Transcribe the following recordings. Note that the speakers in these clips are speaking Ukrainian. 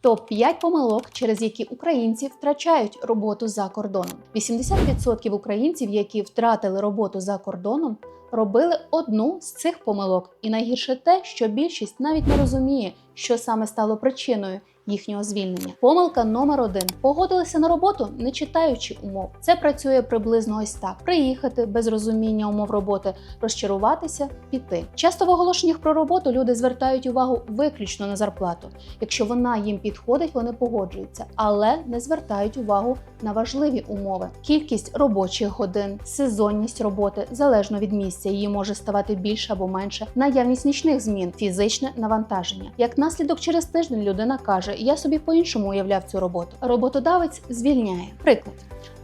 Топ 5 помилок, через які українці втрачають роботу за кордоном. 80% українців, які втратили роботу за кордоном, робили одну з цих помилок. І найгірше те, що більшість навіть не розуміє, що саме стало причиною їхнього звільнення. Помилка номер один: погодилися на роботу, не читаючи умов. Це працює приблизно ось так: приїхати без розуміння умов роботи, розчаруватися, піти. Часто в оголошеннях про роботу люди звертають увагу виключно на зарплату. Якщо вона їм підходить, вони погоджуються, але не звертають увагу на важливі умови: кількість робочих годин, сезонність роботи залежно від місця. Її може ставати більше або менше, наявність нічних змін, фізичне навантаження. Як наслідок, через тиждень людина каже: Я собі по-іншому уявляв цю роботу. Роботодавець звільняє. Приклад.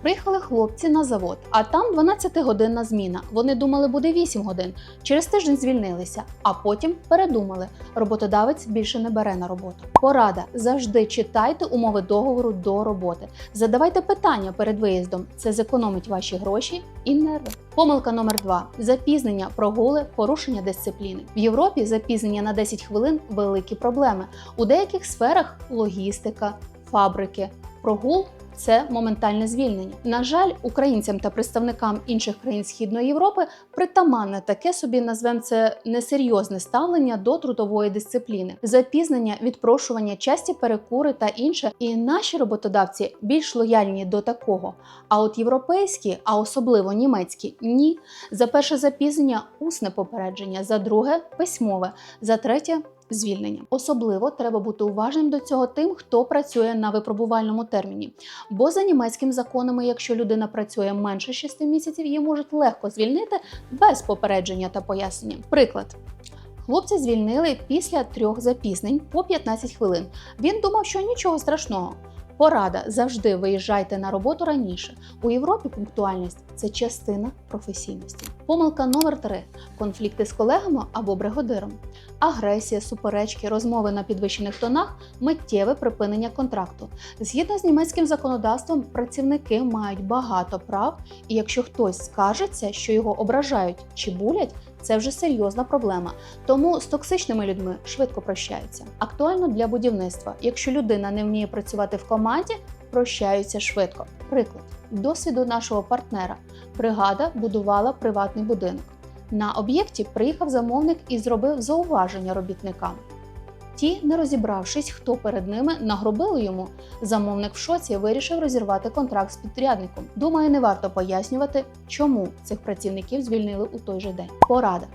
Приїхали хлопці на завод, а там 12-годинна зміна. Вони думали, буде 8 годин. Через тиждень звільнилися, а потім передумали. Роботодавець більше не бере на роботу. Порада: завжди читайте умови договору до роботи. Задавайте питання перед виїздом. Це зекономить ваші гроші і нерви. Помилка номер два: запізнення, прогули, порушення дисципліни. В Європі запізнення на 10 хвилин великі проблеми. У деяких сферах логістика, фабрики, прогул. Це моментальне звільнення. На жаль, українцям та представникам інших країн Східної Європи притаманне таке собі назвемо це несерйозне ставлення до трудової дисципліни, запізнення, відпрошування, часті перекури та інше. І наші роботодавці більш лояльні до такого. А от європейські, а особливо німецькі, ні. За перше запізнення усне попередження, за друге письмове, за третє звільнення. Особливо треба бути уважним до цього тим, хто працює на випробувальному терміні. Бо за німецькими законами, якщо людина працює менше 6 місяців, її можуть легко звільнити без попередження та пояснення. Приклад. Хлопця звільнили після трьох запізнень по 15 хвилин. Він думав, що нічого страшного. Порада завжди виїжджайте на роботу раніше. У Європі пунктуальність це частина професійності. Помилка номер 3 конфлікти з колегами або бригадиром. Агресія, суперечки, розмови на підвищених тонах, миттєве припинення контракту. Згідно з німецьким законодавством, працівники мають багато прав, і якщо хтось скажеться, що його ображають чи булять, це вже серйозна проблема. Тому з токсичними людьми швидко прощаються. Актуально для будівництва. Якщо людина не вміє працювати в команді, прощаються швидко. Приклад досвіду нашого партнера. Бригада будувала приватний будинок. На об'єкті приїхав замовник і зробив зауваження робітникам. Ті, не розібравшись, хто перед ними, нагробили йому. Замовник в шоці вирішив розірвати контракт з підрядником. Думаю, не варто пояснювати, чому цих працівників звільнили у той же день. Порада.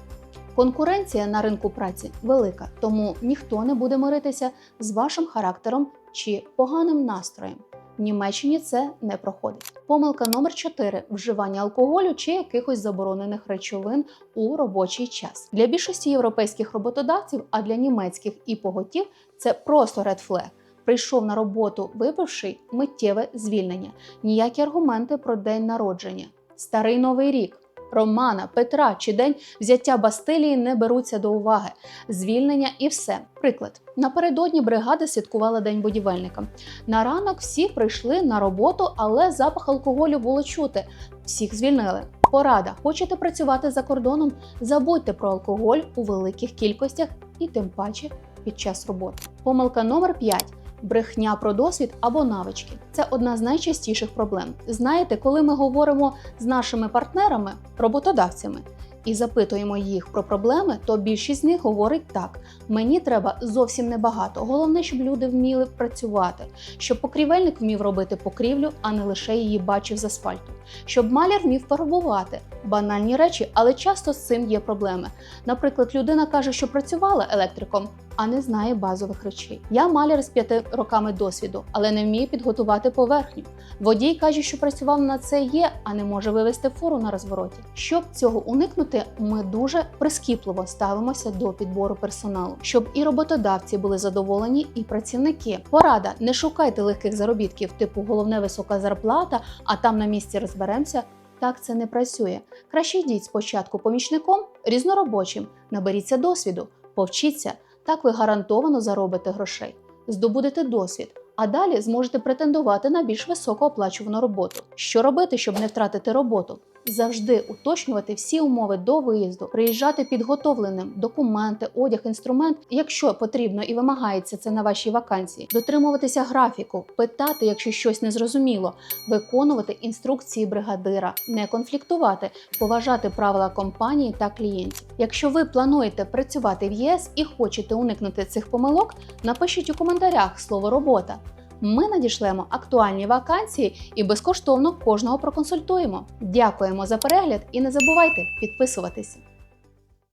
Конкуренція на ринку праці велика, тому ніхто не буде миритися з вашим характером чи поганим настроєм. В Німеччині це не проходить. Помилка номер 4 вживання алкоголю чи якихось заборонених речовин у робочий час. Для більшості європейських роботодавців, а для німецьких і поготів це просто flag. Прийшов на роботу випивший миттєве звільнення, ніякі аргументи про день народження, старий новий рік. Романа, Петра чи день взяття Бастилії не беруться до уваги. Звільнення і все. Приклад. Напередодні бригада святкувала День будівельника. На ранок всі прийшли на роботу, але запах алкоголю було чути. Всіх звільнили. Порада. Хочете працювати за кордоном? Забудьте про алкоголь у великих кількостях і тим паче під час роботи. Помилка номер 5 брехня про досвід або навички. Це одна з найчастіших проблем. Знаєте, коли ми говоримо з нашими партнерами, роботодавцями. І запитуємо їх про проблеми, то більшість з них говорить так: мені треба зовсім небагато. Головне, щоб люди вміли працювати, щоб покрівельник вмів робити покрівлю, а не лише її бачив з асфальту, щоб маляр вмів фарбувати. Банальні речі, але часто з цим є проблеми. Наприклад, людина каже, що працювала електриком, а не знає базових речей. Я маляр з п'яти роками досвіду, але не вмію підготувати поверхню. Водій каже, що працював на це є, а не може вивести фуру на розвороті. Щоб цього уникнути, ми дуже прискіпливо ставимося до підбору персоналу, щоб і роботодавці були задоволені, і працівники. Порада: не шукайте легких заробітків, типу головне висока зарплата, а там на місці розберемося. Так це не працює. Краще йдіть спочатку помічником, різноробочим, наберіться досвіду, повчіться. Так ви гарантовано заробите грошей, здобудете досвід, а далі зможете претендувати на більш високооплачувану роботу. Що робити, щоб не втратити роботу? Завжди уточнювати всі умови до виїзду, приїжджати підготовленим, документи, одяг, інструмент, якщо потрібно і вимагається це на вашій вакансії, дотримуватися графіку, питати, якщо щось не зрозуміло, виконувати інструкції бригадира, не конфліктувати, поважати правила компанії та клієнтів. Якщо ви плануєте працювати в ЄС і хочете уникнути цих помилок, напишіть у коментарях слово робота. Ми надішлемо актуальні вакансії і безкоштовно кожного проконсультуємо. Дякуємо за перегляд і не забувайте підписуватися.